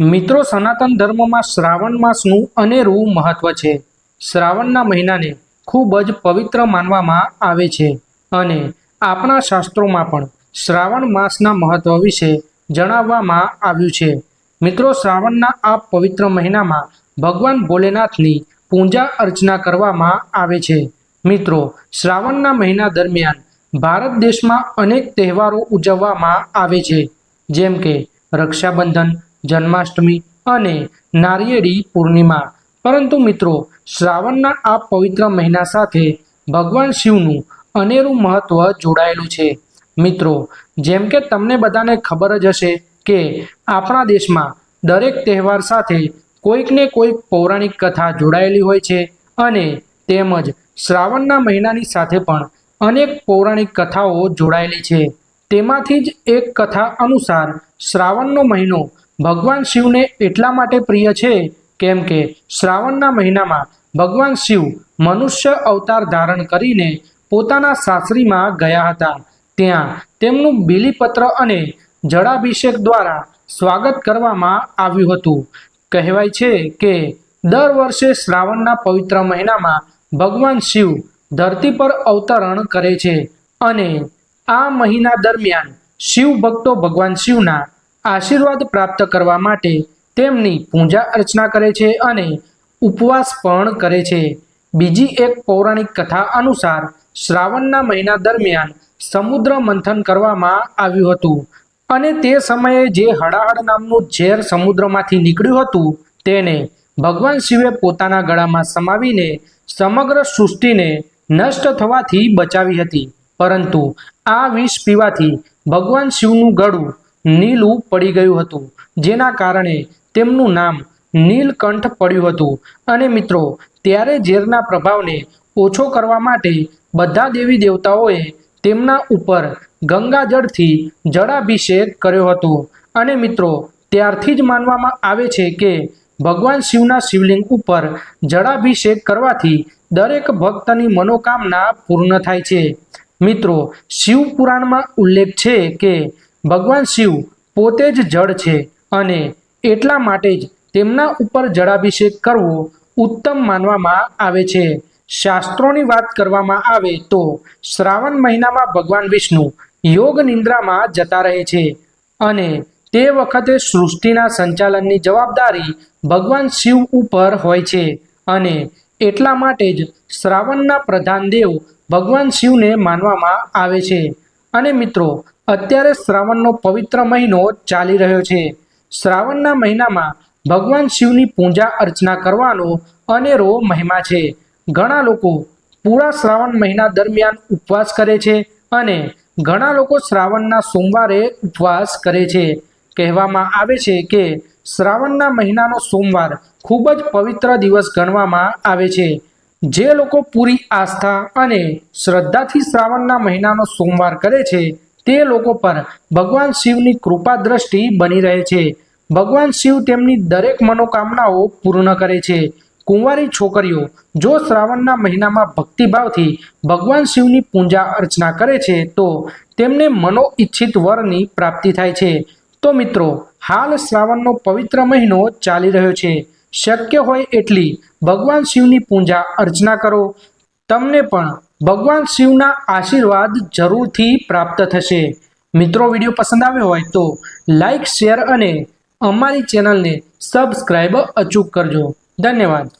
મિત્રો, સનાતન ધર્મમાં શ્રાવણ માસનું અનેરું મહત્વ છે. શ્રાવણના મહિનાને ખૂબ જ પવિત્ર માનવામાં આવે છે અને આપણા શાસ્ત્રોમાં પણ શ્રાવણ માસના મહત્વ વિશે જણાવવામાં આવ્યું છે. મિત્રો, શ્રાવણના આ પવિત્ર મહિનામાં ભગવાન ભોલેનાથની પૂજા અર્ચના કરવામાં આવે છે. મિત્રો, શ્રાવણના મહિના દરમિયાન ભારત દેશમાં અનેક તહેવારો ઉજવવામાં આવે છે. જેમ કે રક્ષાબંધન જન્માષ્ટમી અને નારિયેળી પૂર્ણિમા. પરંતુ મિત્રો, શ્રાવણના આ પવિત્ર મહિના સાથે ભગવાન શિવનું અનેરું મહત્વ જોડાયેલું છે. મિત્રો, જેમ કે તમને બધાને ખબર જ હશે કે આપણા દેશમાં દરેક તહેવાર સાથે કોઈકને કોઈક પૌરાણિક કથા જોડાયેલી હોય છે અને તેમજ શ્રાવણના મહિનાની સાથે પણ અનેક પૌરાણિક કથાઓ જોડાયેલી છે. તેમાંથી જ એક કથા અનુસાર શ્રાવણનો મહિનો ભગવાન શિવને એટલા માટે પ્રિય છે, કેમ કે શ્રાવણના મહિનામાં ભગવાન શિવ મનુષ્ય અવતાર ધારણ કરીને પોતાના સાસરીમાં ગયા હતા. ત્યાં તેમનું બીલીપત્ર અને જળાભિષેક દ્વારા સ્વાગત કરવામાં આવ્યું હતું. કહેવાય છે કે દર વર્ષે શ્રાવણના પવિત્ર મહિનામાં ભગવાન શિવ ધરતી પર અવતરણ કરે છે અને આ મહિના દરમિયાન શિવ ભક્તો ભગવાન શિવના આશીર્વાદ પ્રાપ્ત કરવા માટે તેમની પૂજા અર્ચના કરે છે અને ઉપવાસ પણ કરે છે. બીજી એક પૌરાણિક કથા અનુસાર શ્રાવણના મહિના દરમિયાન સમુદ્ર મંથન કરવામાં આવ્યું હતું અને તે સમયે જે હળાહળ નામનું ઝેર સમુદ્રમાંથી નીકળ્યું હતું તેને ભગવાન શિવે પોતાના ગળામાં સમાવીને સમગ્ર સૃષ્ટિને નષ્ટ થવાથી બચાવી હતી. પરંતુ આ વિષ પીવાથી ભગવાન શિવનું ગળું નીલું પડી ગયું હતું. જેના કારણે તેમનું નામ નીલકંઠ પડ્યું હતું. અને મિત્રો, ત્યારે ઝેરના પ્રભાવને ઓછો કરવા માટે બધા દેવી દેવતાઓએ તેમના ઉપર ગંગાજળથી જળાભિષેક કર્યો હતો. અને મિત્રો, ત્યારથી જ માનવામાં આવે છે કે ભગવાન શિવના શિવલિંગ ઉપર જળાભિષેક કરવાથી દરેક ભક્તની મનોકામના પૂર્ણ થાય છે. મિત્રો શિવ પુરાણમાં ઉલ્લેખ છે કે ભગવાન શિવ પોતે જ જળ છે અને એટલા માટે જ તેમના ઉપર જળાભિષેક કરવો ઉત્તમ માનવામાં આવે છે. શાસ્ત્રોની વાત કરવામાં આવે તો શ્રાવણ મહિનામાં ભગવાન વિષ્ણુ યોગ નિંદ્રામાં જતા રહે છે અને તે વખતે સૃષ્ટિના સંચાલનની જવાબદારી ભગવાન શિવ ઉપર હોય છે અને એટલા માટે જ શ્રાવણના પ્રધાન દેવ ભગવાન શિવને માનવામાં આવે છે. અને મિત્રો, અત્યારે શ્રાવણનો પવિત્ર મહિનો ચાલી રહ્યો છે. શ્રાવણના મહિનામાં ભગવાન શિવની પૂજા અર્ચના કરવાનો અનેરો મહિમા છે. ઘણા લોકો પૂરા શ્રાવણ મહિના દરમિયાન ઉપવાસ કરે છે અને ઘણા લોકો શ્રાવણના સોમવારે ઉપવાસ કરે છે. કહેવામાં આવે છે કે શ્રાવણના મહિનાનો સોમવાર ખૂબ જ પવિત્ર દિવસ ગણવામાં આવે છે. જે લોકો પૂરી આસ્થા અને શ્રદ્ધાથી શ્રાવણના મહિનાનો સોમવાર કરે છે, તે લોકો પર ભગવાન શિવની કૃપા દ્રષ્ટિ બની રહે છે. ભગવાન શિવ તેમની દરેક મનોકામનાઓ પૂર્ણ કરે છે. કુંવારી છોકરીઓ, જો શ્રાવણના મહિનામાં ભક્તિભાવથી ભગવાન શિવની પૂજા અર્ચના કરે છે, તો તેમને મનો ઈચ્છિત વરની પ્રાપ્તિ થાય છે. તો મિત્રો, હાલ શ્રાવણનો પવિત્ર મહિનો ચાલી રહ્યો છે. શક્ય હોય એટલી ભગવાન શિવની પૂજા અર્ચના કરો. તમને પણ ભગવાન શિવના આશીર્વાદ જરૂરથી પ્રાપ્ત થશે. મિત્રો, વીડિયો પસંદ આવ્યો હોય તો લાઈક, શેર અને અમારી ચેનલને સબસ્ક્રાઈબ અચૂક કરજો. ધન્યવાદ.